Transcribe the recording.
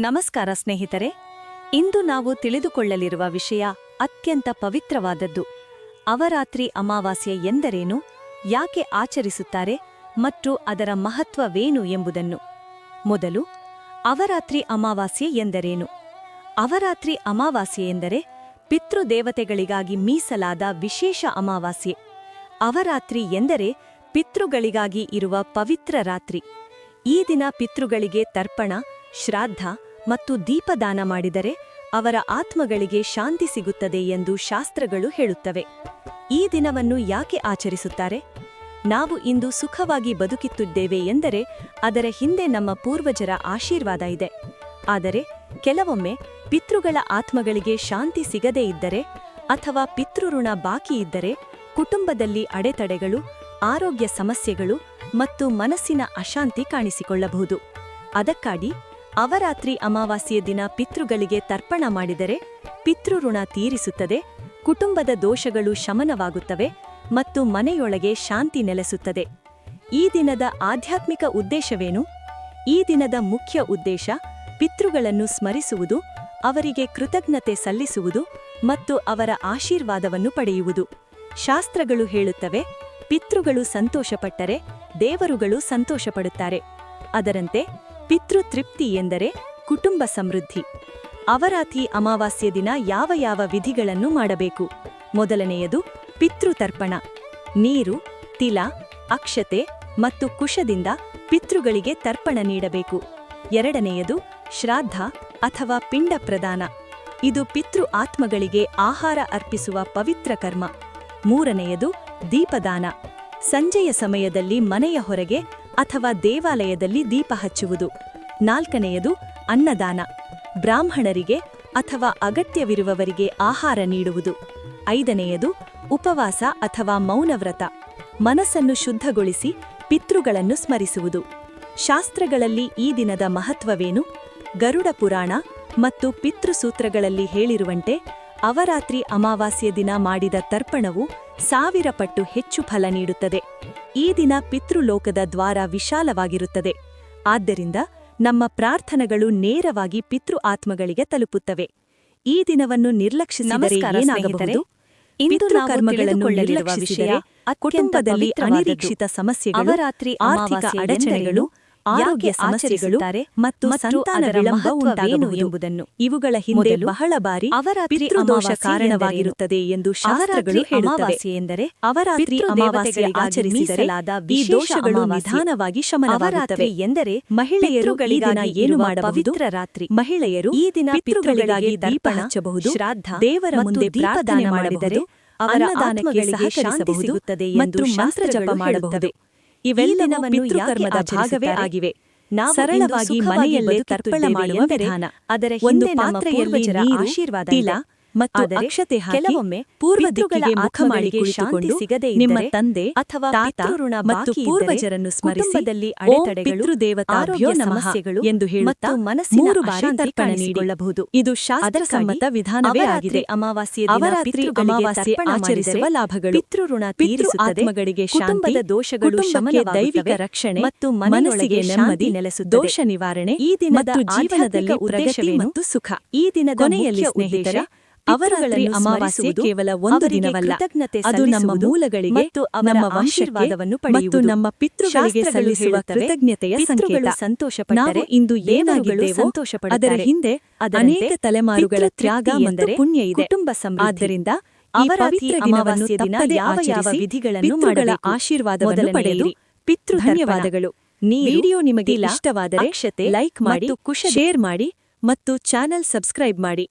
ನಮಸ್ಕಾರ ಸ್ನೇಹಿತರೆ. ಇಂದು ನಾವು ತಿಳಿದುಕೊಳ್ಳಲಿರುವ ವಿಷಯ ಅತ್ಯಂತ ಪವಿತ್ರವಾದದ್ದು. ಅವರಾತ್ರಿ ಅಮಾವಾಸ್ಯೆ ಎಂದರೇನು, ಯಾಕೆ ಆಚರಿಸುತ್ತಾರೆ ಮತ್ತು ಅದರ ಮಹತ್ವವೇನು ಎಂಬುದನ್ನು. ಮೊದಲು, ಅವರಾತ್ರಿ ಅಮಾವಾಸ್ಯೆ ಎಂದರೇನು? ಅವರಾತ್ರಿ ಅಮಾವಾಸ್ಯೆ ಎಂದರೆ ಪಿತೃದೇವತೆಗಳಿಗಾಗಿ ಮೀಸಲಾದ ವಿಶೇಷ ಅಮಾವಾಸ್ಯೆ. ಅವರಾತ್ರಿ ಎಂದರೆ ಪಿತೃಗಳಿಗಾಗಿ ಇರುವ ಪವಿತ್ರ ರಾತ್ರಿ. ಈ ದಿನ ಪಿತೃಗಳಿಗೆ ತರ್ಪಣ ಶ್ರಾದ್ದ ಮತ್ತು ದೀಪದಾನ ಮಾಡಿದರೆ ಅವರ ಆತ್ಮಗಳಿಗೆ ಶಾಂತಿ ಸಿಗುತ್ತದೆ ಎಂದು ಶಾಸ್ತ್ರಗಳು ಹೇಳುತ್ತವೆ. ಈ ದಿನವನ್ನು ಯಾಕೆ ಆಚರಿಸುತ್ತಾರೆ? ನಾವು ಇಂದು ಸುಖವಾಗಿ ಬದುಕಿತ್ತಿದ್ದೇವೆ ಎಂದರೆ ಅದರ ಹಿಂದೆ ನಮ್ಮ ಪೂರ್ವಜರ ಆಶೀರ್ವಾದ ಇದೆ. ಆದರೆ ಕೆಲವೊಮ್ಮೆ ಪಿತೃಗಳ ಆತ್ಮಗಳಿಗೆ ಶಾಂತಿ ಸಿಗದೇ ಇದ್ದರೆ ಅಥವಾ ಪಿತೃಋಣ ಬಾಕಿ ಇದ್ದರೆ ಕುಟುಂಬದಲ್ಲಿ ಅಡೆತಡೆಗಳು, ಆರೋಗ್ಯ ಸಮಸ್ಯೆಗಳು ಮತ್ತು ಮನಸ್ಸಿನ ಅಶಾಂತಿ ಕಾಣಿಸಿಕೊಳ್ಳಬಹುದು. ಅದಕ್ಕಾಗಿ ಅವರಾತ್ರಿ ಅಮಾವಾಸ್ಯೆ ದಿನ ಪಿತೃಗಳಿಗೆ ತರ್ಪಣ ಮಾಡಿದರೆ ಪಿತೃಋಣ ತೀರಿಸುತ್ತದೆ, ಕುಟುಂಬದ ದೋಷಗಳು ಶಮನವಾಗುತ್ತವೆ ಮತ್ತು ಮನೆಯೊಳಗೆ ಶಾಂತಿ ನೆಲೆಸುತ್ತದೆ. ಈ ದಿನದ ಆಧ್ಯಾತ್ಮಿಕ ಉದ್ದೇಶವೇನು? ಈ ದಿನದ ಮುಖ್ಯ ಉದ್ದೇಶ ಪಿತೃಗಳನ್ನು ಸ್ಮರಿಸುವುದು, ಅವರಿಗೆ ಕೃತಜ್ಞತೆ ಸಲ್ಲಿಸುವುದು ಮತ್ತು ಅವರ ಆಶೀರ್ವಾದವನ್ನು ಪಡೆಯುವುದು. ಶಾಸ್ತ್ರಗಳು ಹೇಳುತ್ತವೆ, ಪಿತೃಗಳು ಸಂತೋಷಪಟ್ಟರೆ ದೇವರುಗಳು ಸಂತೋಷಪಡುತ್ತಾರೆ. ಅದರಂತೆ ಪಿತೃತೃಪ್ತಿ ಎಂದರೆ ಕುಟುಂಬ ಸಮೃದ್ಧಿ. ಅವರಾತಿ ಅಮಾವಾಸ್ಯ ದಿನ ಯಾವ ಯಾವ ವಿಧಿಗಳನ್ನು ಮಾಡಬೇಕು? ಮೊದಲನೆಯದು ಪಿತೃತರ್ಪಣ. ನೀರು, ತಿಲ, ಅಕ್ಷತೆ ಮತ್ತು ಕುಶದಿಂದ ಪಿತೃಗಳಿಗೆ ತರ್ಪಣ ನೀಡಬೇಕು. ಎರಡನೆಯದು ಶ್ರಾದ್ದ ಅಥವಾ ಪಿಂಡ ಪ್ರದಾನ. ಇದು ಪಿತೃ ಆತ್ಮಗಳಿಗೆ ಆಹಾರ ಅರ್ಪಿಸುವ ಪವಿತ್ರ ಕರ್ಮ. ಮೂರನೆಯದು ದೀಪದಾನ. ಸಂಜೆಯ ಸಮಯದಲ್ಲಿ ಮನೆಯ ಹೊರಗೆ ಅಥವಾ ದೇವಾಲಯದಲ್ಲಿ ದೀಪ ಹಚ್ಚುವುದು. ನಾಲ್ಕನೆಯದು, ಅನ್ನದಾನ. ಬ್ರಾಹ್ಮಣರಿಗೆ ಅಥವಾ ಅಗತ್ಯವಿರುವವರಿಗೆ ಆಹಾರ ನೀಡುವುದು. ಐದನೆಯದು, ಉಪವಾಸ ಅಥವಾ ಮೌನವ್ರತ. ಮನಸ್ಸನ್ನು ಶುದ್ಧಗೊಳಿಸಿ ಪಿತೃಗಳನ್ನು ಸ್ಮರಿಸುವುದು. ಶಾಸ್ತ್ರಗಳಲ್ಲಿ ಈ ದಿನದ ಮಹತ್ವವೇನು? ಗರುಡ ಪುರಾಣ ಮತ್ತು ಪಿತೃಸೂತ್ರಗಳಲ್ಲಿ ಹೇಳಿರುವಂತೆ, ಅವರಾತ್ರಿ ಅಮಾವಾಸ್ಯೆ ದಿನ ಮಾಡಿದ ತರ್ಪಣವು ಸಾವಿರ ಪಟ್ಟು ಹೆಚ್ಚು ಫಲ ನೀಡುತ್ತದೆ ಈ ದಿನ ಪಿತೃಲೋಕದ ದ್ವಾರ ವಿಶಾಲವಾಗಿರುತ್ತದೆ ಆದ್ದರಿಂದ ನಮ್ಮ ಪ್ರಾರ್ಥನೆಗಳು ನೇರವಾಗಿ ಪಿತೃ ಆತ್ಮಗಳಿಗೆ ತಲುಪುತ್ತವೆ ಈ ದಿನವನ್ನು ನಿರ್ಲಕ್ಷಿಸಿದರೆ ಏನಾಗಬಹುದು. ಇಂದು ಕರ್ಮಗಳನ್ನು ನಿರ್ಲಕ್ಷಿಸಿದರೆ ಕುಟುಂಬದಲ್ಲಿ ಅನಿರೀಕ್ಷಿತ ಸಮಸ್ಯೆಗಳು ಅವರಾತ್ರಿ ಆರ್ಥಿಕ ಅಡಚಣೆಗಳು? ಆರೋಗ್ಯ ಸಮಸ್ಯೆಗಳು ಮತ್ತು ಸಂತಾನ ವಿಳಂಬ ಉಂಟಾಗಬಹುದು ಎಂಬುದನ್ನು. ಇವುಗಳ ಹಿಂದೆ ಬಹಳ ಬಾರಿ ಅವರ ಪಿತೃದೋಷ ಕಾರಣವಾಗಿರುತ್ತದೆ ಎಂದು ಶಾಸ್ತ್ರಗಳು ಹೇಳುತ್ತವೆ. ಎಂದರೆ ಅವರಾತ್ರಿ ಅಮಾವಾಸ್ಯೆ ಆಚರಿಸಲಾದ ಈ ದೋಷಗಳು ನಿಧಾನವಾಗಿ ಶಮನವಾಗುತ್ತವೆ. ಎಂದರೆ ಮಹಿಳೆಯರು ಏನು ಮಾಡಬಹುದು? ಪವಿತ್ರ ರಾತ್ರಿ. ಮಹಿಳೆಯರು ಈ ದಿನ ಪಿತೃಗಳಿಗಾಗಿ ಪಿತೃಗಳಿಗೆ ದೀಪ ಹಚ್ಚಬಹುದು ಶ್ರಾದ್ದ ದೇವರ ಮುಂದೆ ದೀಪದಾನ ಪ್ರಾರ್ಥನೆ ಮಾಡಿದರೆ ಅವರ ಆತ್ಮಗಳಿಗೆ ಶಾಂತಿ ಸಿಗುತ್ತದೆ ಎಂದು ಶಾಸ್ತ್ರ ಜಪ ಮಾಡಬಹುದು. ಇವೆಲ್ಲವೂ ಪಿತೃಕರ್ಮದ ಭಾಗವೇ? ಆಗಿವೆ ನಾವು ಸರಳವಾಗಿ ಮನೆಯಲ್ಲೇ ತರ್ಪಣ ಮಾಡುವ ವಿಧಾನ ಅದರ ಒಂದು ಪಾತ್ರೆಯಲ್ಲಿ ಆಶೀರ್ವಾದ ಇದೆ. ಮತ್ತು ಅಕ್ಷತೆ ಕೆಲವೊಮ್ಮೆ ಪೂರ್ವ ದಿಕ್ಕಿಗೆ ಮುಖ ಮಾಡಿ ಶಾಂತಿ ಸಿಗದೆ ನಿಮ್ಮ ತಂದೆ ಅಥವಾ ತಾತ ಮತ್ತು ಪೂರ್ವಜರನ್ನು ಸ್ಮರಿಸಿದಲ್ಲಿ ಅಡೆತಡೆಗಳು ದೇವತಾರೋಗ್ಯ ಸಮಸ್ಯೆಗಳು ಎಂದು ಹೇಳುತ್ತಾ ಮೂರು ಬಾರಿ ತರ್ಪಣ ನೀಡಿ. ಕಾಣಿಸಿಕೊಳ್ಳಬಹುದು. ಇದು ಶಾಸ್ತ್ರ ಸಮ್ಮತ ವಿಧಾನವೇ ಆಗಿದೆ. ಅಮಾವಾಸ್ಯೆ ದಿನ ಅವರಾತ್ರಿ ಅಮಾವಾಸ್ಯ ಆಚರಿಸುವ ಲಾಭಗಳು ಪಿತೃಋಣ ಋಣ ತೀರಿಸುತ್ತದೆ. ಆತ್ಮಗಳಿಗೆ ಕುಟುಂಬದ ಶಾಂತಿ ದೋಷಗಳು ಶಮನೆ ದೈವಿಕ ರಕ್ಷಣೆ ಮತ್ತು ಮನಸ್ಸಿಗೆ ನೆಮ್ಮದಿ ನೆಲೆಸು ದೋಷ ನಿವಾರಣೆ ಈ ದಿನದ ಜೀವನದಲ್ಲಿ ಉದ್ದೇಶ ಮತ್ತು ಸುಖ. ಈ ದಿನದ ಕೊನೆಯಲ್ಲಿ ಸ್ನೇಹಿತರೆ ಅವರಾತ್ರಿ ಅಮಾವಾಸ್ಯೆ ಕೇವಲ ಒಂದು ದಿನವಲ್ಲ ಅದು ನಮ್ಮ ಮೂಲಗಳಿಗೆ ಮತ್ತು ನಮ್ಮ ಆಶೀರ್ವಾದವನ್ನು ಮತ್ತು. ನಮ್ಮ ಪಿತೃಗಳಿಗೆ ಸಲ್ಲಿಸುವ ಕೃತಜ್ಞತೆಯ ಸಂಕೇತ ಸಂತೋಷ ನಾವು ಇಂದು ಏನಾಗಿದೆ ಸಂತೋಷ. ಅದರ ಹಿಂದೆ ಅನೇಕ ತಲೆಮಾರುಗಳ ತ್ಯಾಗ ಮತ್ತು ಪುಣ್ಯ ಇದೆ ಕುಟುಂಬ ಸಮೃದ್ಧಿ. ಅವರ ಅಮಾವಾಸ್ಯೆ ದಿನ ಯಾವ ಯಾವ ವಿಧಿಗಳನ್ನು ಮಾಡಲು? ಆಶೀರ್ವಾದವನ್ನು ಪಡೆಯಲು ಪಿತೃ ಧನ್ಯವಾದಗಳು ನೀ ವಿಡಿಯೋ ನಿಮಗೆ ಇಷ್ಟವಾದರೆ ಲೈಕ್ ಮಾಡಿ ಶೇರ್ ಮಾಡಿ ಮತ್ತು ಚಾನೆಲ್ ಸಬ್ಸ್ಕ್ರೈಬ್ ಮಾಡಿ